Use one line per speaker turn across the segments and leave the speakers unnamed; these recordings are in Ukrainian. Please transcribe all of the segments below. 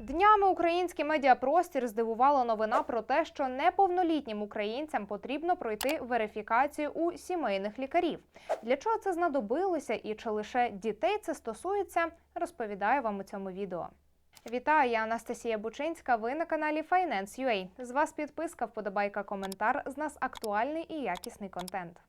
Днями український медіапростір здивувала новина про те, що неповнолітнім українцям потрібно пройти верифікацію у сімейних лікарів. Для чого це знадобилося і чи лише дітей це стосується, розповідаю вам у цьому відео. Вітаю, я Анастасія Бучинська. Ви на каналі Finance.ua. З вас підписка, вподобайка, коментар. З нас актуальний і якісний контент.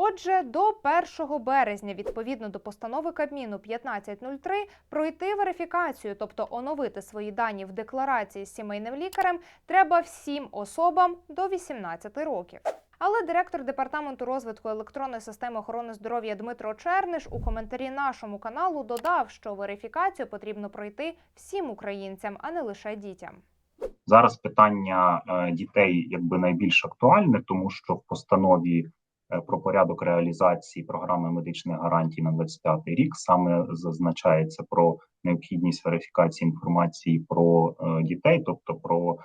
Отже, до 1 березня, відповідно до постанови Кабміну 1503, пройти верифікацію, тобто оновити свої дані в декларації з сімейним лікарем, треба всім особам до 18 років. Але директор департаменту розвитку електронної системи охорони здоров'я Дмитро Черниш у коментарі нашому каналу додав, що верифікацію потрібно пройти всім українцям, а не лише дітям.
Зараз питання е, дітей якби найбільш актуальне, тому що в постанові про порядок реалізації програми медичних гарантій на 25 рік саме зазначається про необхідність верифікації інформації про е, дітей, тобто про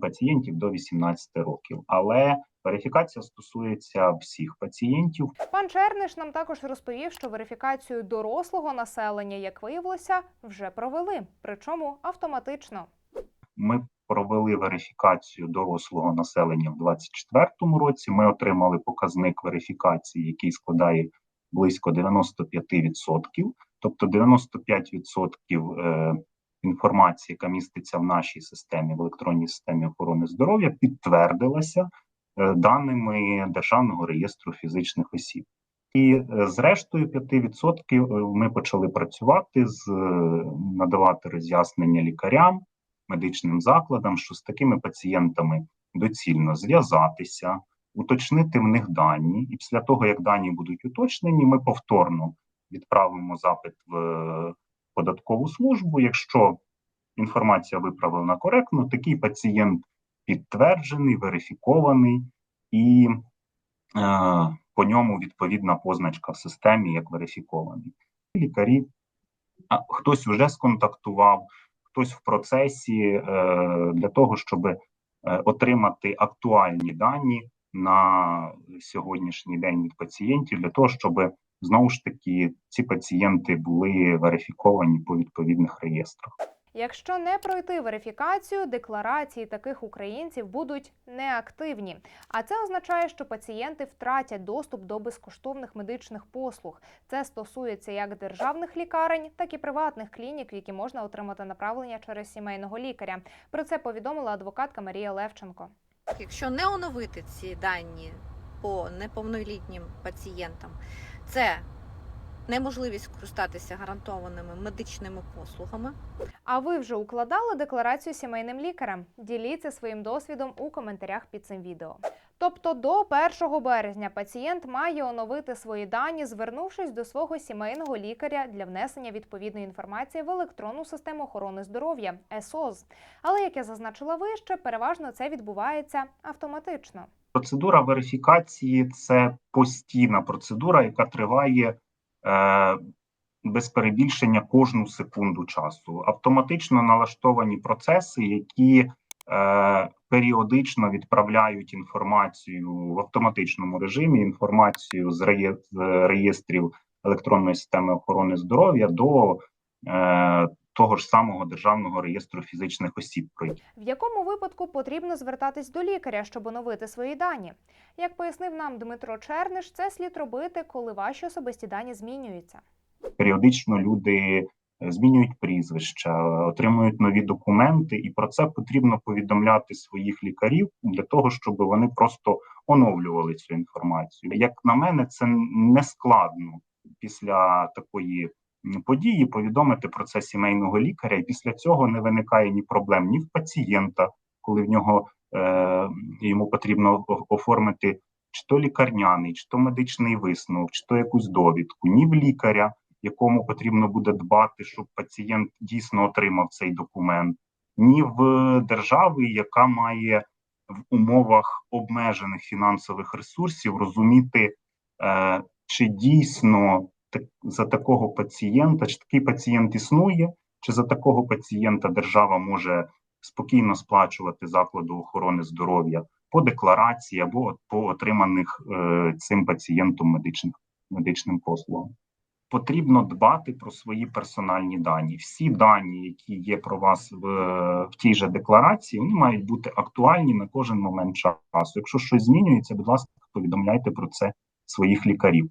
пацієнтів до 18 років. Але верифікація стосується всіх пацієнтів.
Пан Черниш нам також розповів, що верифікацію дорослого населення, як виявилося, вже провели, причому автоматично.
Ми провели верифікацію дорослого населення в 2024 році. Ми отримали показник верифікації, який складає близько 95%. Тобто 95% е, інформації, яка міститься в нашій системі, в електронній системі охорони здоров'я, підтвердилася е, даними Державного реєстру фізичних осіб. І е, з рештою 5% ми почали працювати з надавати роз'яснення лікарям медичним закладам, що з такими пацієнтами доцільно зв'язатися, уточнити в них дані, і після того, як дані будуть уточнені, ми повторно відправимо запит в е, податкову службу. Якщо інформація виправлена коректно, такий пацієнт підтверджений, верифікований і е, по ньому відповідна позначка в системі як верифікований. Лікарі а, хтось вже сконтактував хтось в процесі е, для того, щоб е, отримати актуальні дані на сьогоднішній день від пацієнтів, для того, щоб знову ж таки ці пацієнти були верифіковані по відповідних реєстрах.
Якщо не пройти верифікацію, декларації таких українців будуть неактивні. А це означає, що пацієнти втратять доступ до безкоштовних медичних послуг. Це стосується як державних лікарень, так і приватних клінік, в які можна отримати направлення через сімейного лікаря. Про це повідомила адвокатка Марія Левченко.
Якщо не оновити ці дані по неповнолітнім пацієнтам, це неможливість скористатися гарантованими медичними послугами.
А ви вже укладали декларацію сімейним лікарем? Діліться своїм досвідом у коментарях під цим відео. Тобто до 1 березня пацієнт має оновити свої дані, звернувшись до свого сімейного лікаря для внесення відповідної інформації в електронну систему охорони здоров'я ЕСОЗ. Але як я зазначила вище, переважно це відбувається автоматично.
Процедура верифікації це постійна процедура, яка триває без перебільшення кожну секунду часу. Автоматично налаштовані процеси, які е, періодично відправляють інформацію в автоматичному режимі, інформацію з, реєстрів електронної системи охорони здоров'я до е, того ж самого державного реєстру фізичних осіб.
В якому випадку потрібно звертатись до лікаря, щоб оновити свої дані? Як пояснив нам Дмитро Черниш, це слід робити, коли ваші особисті дані змінюються.
періодично люди е, змінюють прізвища, отримують нові документи, і про це потрібно повідомляти своїх лікарів для того, щоб вони просто оновлювали цю інформацію. Як на мене, це не складно після такої події повідомити про це сімейного лікаря, і після цього не виникає ні проблем ні в пацієнта, коли в нього е, йому потрібно оформити чи то лікарняний, чи то медичний висновок, чи то якусь довідку, ні в лікаря, якому потрібно буде дбати, щоб пацієнт дійсно отримав цей документ, ні в держави, яка має в умовах обмежених фінансових ресурсів розуміти, е, чи дійсно за такого пацієнта, чи такий пацієнт існує, чи за такого пацієнта держава може спокійно сплачувати закладу охорони здоров'я по декларації або по отриманих е, цим пацієнтом медичних медичним послугам. потрібно дбати про свої персональні дані. Всі дані, які є про вас в, в тій же декларації, вони мають бути актуальні на кожен момент часу. Якщо щось змінюється, будь ласка, повідомляйте про це своїх лікарів.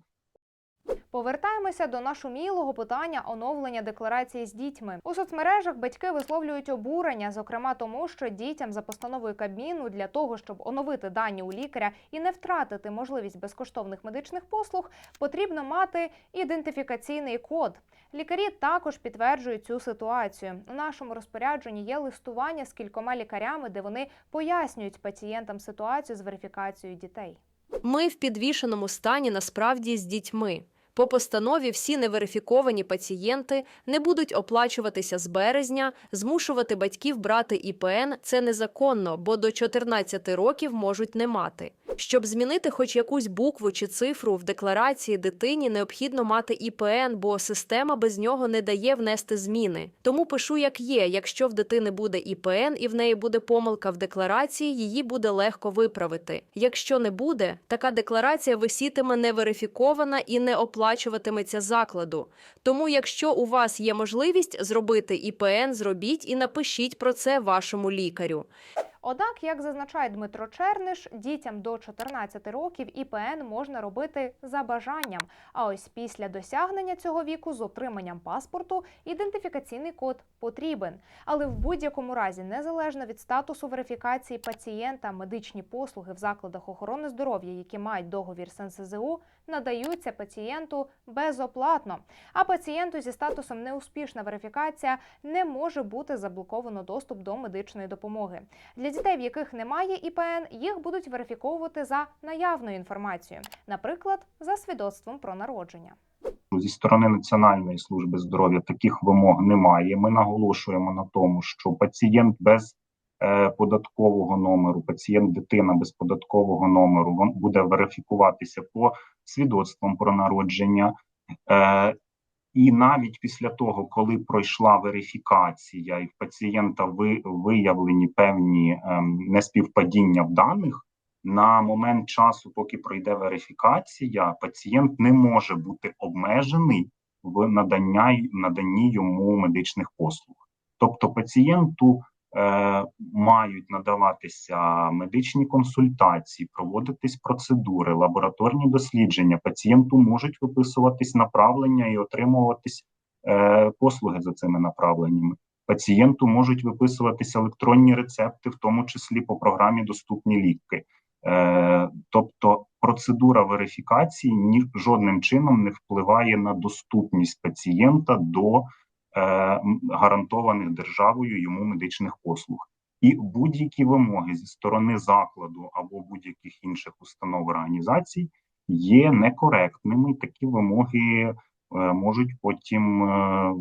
Повертаємося до нашумілого питання оновлення декларації з дітьми. У соцмережах батьки висловлюють обурення, зокрема тому, що дітям за постановою Кабміну для того, щоб оновити дані у лікаря і не втратити можливість безкоштовних медичних послуг, потрібно мати ідентифікаційний код. Лікарі також підтверджують цю ситуацію. У нашому розпорядженні є листування з кількома лікарями, де вони пояснюють пацієнтам ситуацію з верифікацією дітей.
Ми в підвішеному стані насправді з дітьми. По постанові всі неверифіковані пацієнти не будуть оплачуватися з березня, змушувати батьків брати ІПН – це незаконно, бо до 14 років можуть не мати. Щоб змінити хоч якусь букву чи цифру в декларації дитині, необхідно мати ІПН, бо система без нього не дає внести зміни. Тому пишу як є. Якщо в дитини буде ІПН і в неї буде помилка в декларації, її буде легко виправити. Якщо не буде, така декларація висітиме неверифікована і не оплачуватиметься закладу. Тому, якщо у вас є можливість зробити ІПН, зробіть і напишіть про це вашому лікарю.
Однак, як зазначає Дмитро Черниш, дітям до 14 років ІПН можна робити за бажанням. А ось після досягнення цього віку з отриманням паспорту ідентифікаційний код потрібен. Але в будь-якому разі, незалежно від статусу верифікації пацієнта, медичні послуги в закладах охорони здоров'я, які мають договір з НСЗУ, надаються пацієнту безоплатно. А пацієнту зі статусом неуспішна верифікація не може бути заблоковано доступ до медичної допомоги. Для дітей, в яких немає ІПН, їх будуть верифіковувати за наявною інформацією, наприклад, за свідоцтвом про народження.
Зі сторони Національної служби здоров'я таких вимог немає. Ми наголошуємо на тому, що пацієнт без податкового номеру, пацієнт дитина без податкового номеру буде верифікуватися по свідоцтвам про народження. Е, і навіть після того, коли пройшла верифікація, і в пацієнта ви, виявлені певні ем, неспівпадіння в даних, на момент часу, поки пройде верифікація, пацієнт не може бути обмежений в надання, наданні йому медичних послуг. Тобто пацієнту е, мають надаватися медичні консультації, проводитись процедури, лабораторні дослідження. Пацієнту можуть виписуватись направлення і отримуватись е, послуги за цими направленнями. Пацієнту можуть виписуватись електронні рецепти, в тому числі по програмі Доступні ліки. Е, тобто процедура верифікації ні жодним чином не впливає на доступність пацієнта до е, гарантованих державою йому медичних послуг. І будь-які вимоги зі сторони закладу або будь-яких інших установ організацій є некоректними. Такі вимоги е, можуть потім е,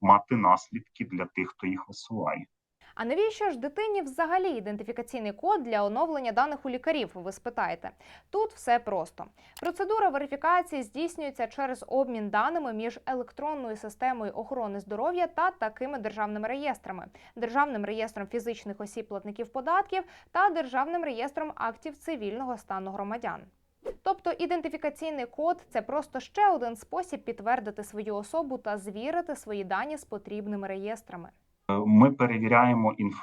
мати наслідки для тих, хто їх висуває.
А навіщо ж дитині взагалі ідентифікаційний код для оновлення даних у лікарів? Ви спитаєте. Тут все просто. Процедура верифікації здійснюється через обмін даними між електронною системою охорони здоров'я та такими державними реєстрами: державним реєстром фізичних осіб платників податків та державним реєстром актів цивільного стану громадян. Тобто ідентифікаційний код це просто ще один спосіб підтвердити свою особу та звірити свої дані з потрібними реєстрами.
Ми перевіряємо інф...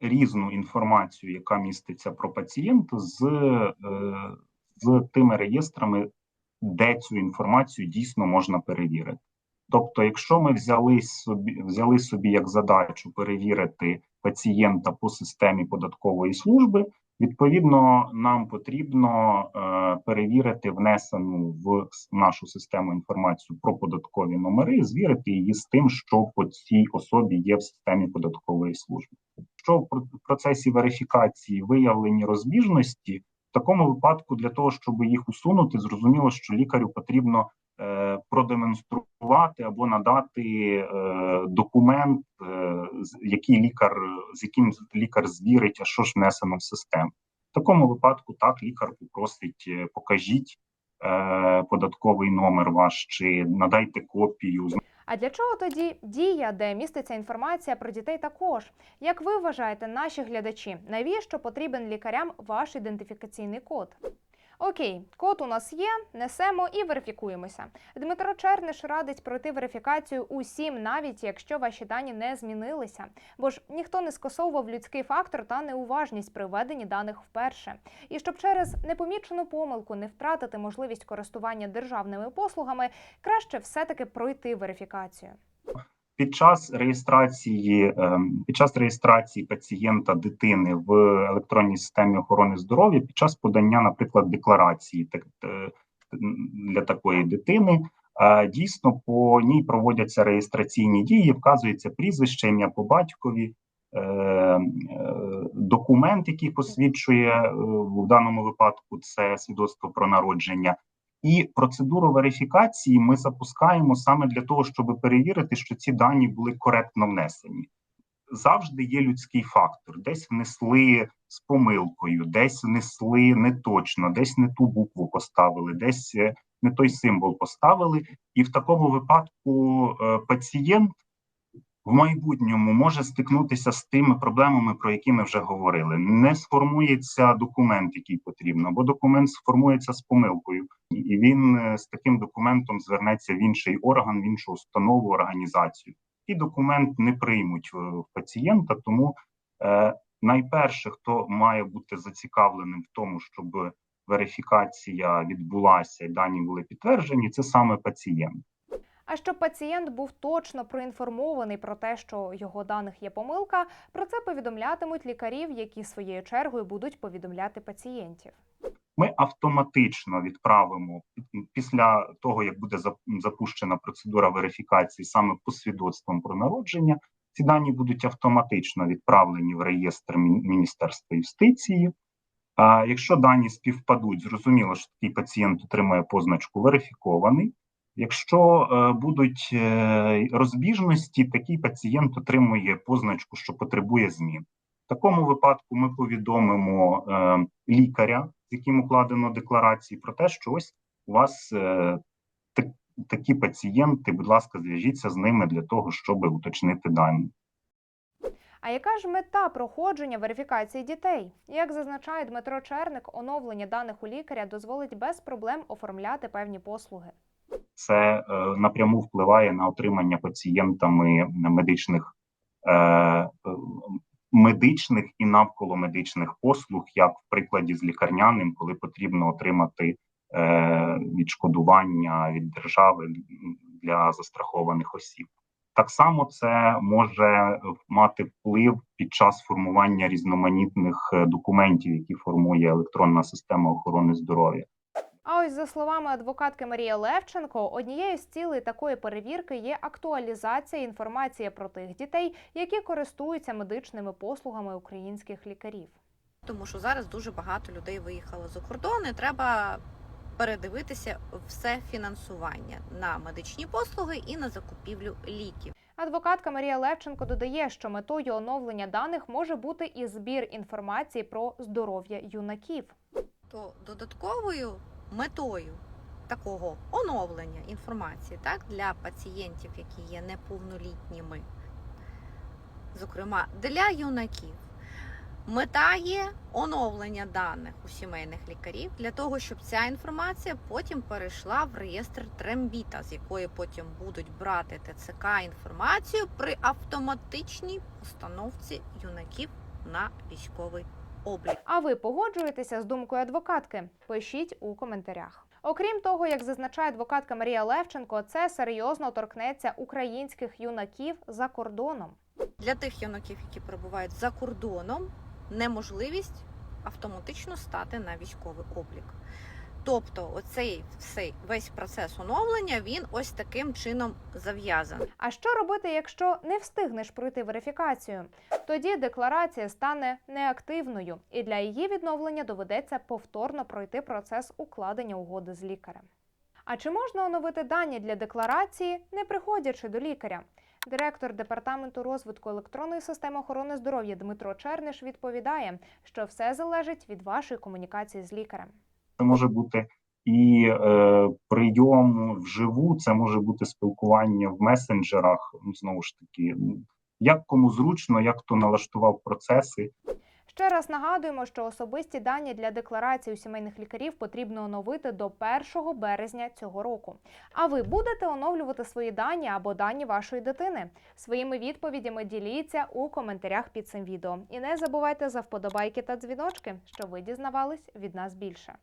різну інформацію, яка міститься про пацієнта, з, е, з тими реєстрами, де цю інформацію дійсно можна перевірити. Тобто, якщо ми взяли собі, взяли собі як задачу перевірити пацієнта по системі податкової служби, відповідно, нам потрібно е, перевірити внесену в нашу систему інформацію про податкові номери, звірити її з тим, що по цій особі є в системі податкової служби. Якщо в пр- процесі верифікації виявлені розбіжності, в такому випадку для того, щоб їх усунути, зрозуміло, що лікарю потрібно продемонструвати або надати е, документ, е, який лікар з яким лікар звірить, а що ж внесено в систему. В такому випадку так лікар попросить, е, покажіть е, податковий номер ваш чи надайте копію.
А для чого тоді дія, де міститься інформація про дітей також? Як ви вважаєте, наші глядачі, навіщо потрібен лікарям ваш ідентифікаційний код? Окей, код у нас є, несемо і верифікуємося. Дмитро Черниш радить пройти верифікацію усім, навіть якщо ваші дані не змінилися. Бо ж ніхто не скасовував людський фактор та неуважність при введенні даних вперше. І щоб через непомічену помилку не втратити можливість користування державними послугами, краще все-таки пройти верифікацію.
Під час реєстрації ем, під час реєстрації пацієнта дитини в електронній системі охорони здоров'я, під час подання, наприклад, декларації так, е, для такої дитини, е, дійсно по ній проводяться реєстраційні дії, вказується прізвище, ім'я по батькові, е, документ, який посвідчує в даному випадку це свідоцтво про народження. І процедуру верифікації ми запускаємо саме для того, щоб перевірити, що ці дані були коректно внесені. Завжди є людський фактор. Десь внесли з помилкою, десь внесли неточно, десь не ту букву поставили, десь е, не той символ поставили. І в такому випадку е, пацієнт в майбутньому може стикнутися з тими проблемами, про які ми вже говорили. Не сформується документ, який потрібно, бо документ сформується з помилкою, і він е, з таким документом звернеться в інший орган, в іншу установу, організацію. І документ не приймуть е, пацієнта. Тому е, найперше, хто має бути зацікавленим в тому, щоб верифікація відбулася і дані були підтверджені, це саме пацієнт.
А щоб пацієнт був точно проінформований про те, що його даних є помилка, про це повідомлятимуть лікарів, які своєю чергою будуть повідомляти пацієнтів.
ми автоматично відправимо після того, як буде запущена процедура верифікації саме по свідоцтвам про народження. Ці дані будуть автоматично відправлені в реєстр Міністерства юстиції. А якщо дані співпадуть, зрозуміло, що такий пацієнт отримає позначку верифікований. Якщо е, будуть е, розбіжності, такий пацієнт отримує позначку, що потребує змін. В такому випадку ми повідомимо е, лікаря, з яким укладено декларації, про те, що ось у вас такі пацієнти, будь ласка, зв'яжіться з ними для того, щоб уточнити дані.
А яка ж мета проходження верифікації дітей? Як зазначає Дмитро Черник, оновлення даних у лікаря дозволить без проблем оформляти певні послуги.
Це е, напряму впливає на отримання пацієнтами медичних е, медичних і навколомедичних послуг, як в прикладі з лікарняним, коли потрібно отримати е, відшкодування від держави для застрахованих осіб. Так само це може мати вплив під час формування різноманітних документів, які формує електронна система охорони здоров'я.
А ось за словами адвокатки Марії Левченко, однією з цілей такої перевірки є актуалізація інформації про тих дітей, які користуються медичними послугами українських лікарів.
Тому що зараз дуже багато людей виїхало за кордон, і треба передивитися все фінансування на медичні послуги і на закупівлю ліків.
Адвокатка Марія Левченко додає, що метою оновлення даних може бути і збір інформації про здоров'я юнаків.
То додатковою метою такого оновлення інформації так, для пацієнтів, які є неповнолітніми, зокрема для юнаків, мета є оновлення даних у сімейних лікарів для того, щоб ця інформація потім перейшла в реєстр Трембіта, з якої потім будуть брати ТЦК інформацію при автоматичній установці юнаків на військовий облік.
А ви погоджуєтеся з думкою адвокатки? Пишіть у коментарях. Окрім того, як зазначає адвокатка Марія Левченко, це серйозно торкнеться українських юнаків за кордоном.
для тих юнаків, які перебувають за кордоном, неможливість автоматично стати на військовий облік. Тобто, оцей цей весь процес оновлення він ось таким чином зав'язаний.
А що робити, якщо не встигнеш пройти верифікацію? Тоді декларація стане неактивною, і для її відновлення доведеться повторно пройти процес укладення угоди з лікарем. А чи можна оновити дані для декларації, не приходячи до лікаря? Директор департаменту розвитку електронної системи охорони здоров'я Дмитро Черниш відповідає, що все залежить від вашої комунікації з лікарем.
Це може бути і е, прийом вживу, це може бути спілкування в месенджерах. Ну знову ж таки, як кому зручно, як хто налаштував процеси.
Ще раз нагадуємо, що особисті дані для декларації у сімейних лікарів потрібно оновити до 1 березня цього року. А ви будете оновлювати свої дані або дані вашої дитини? Своїми відповідями діліться у коментарях під цим відео. І не забувайте за вподобайки та дзвіночки, щоб ви дізнавались від нас більше.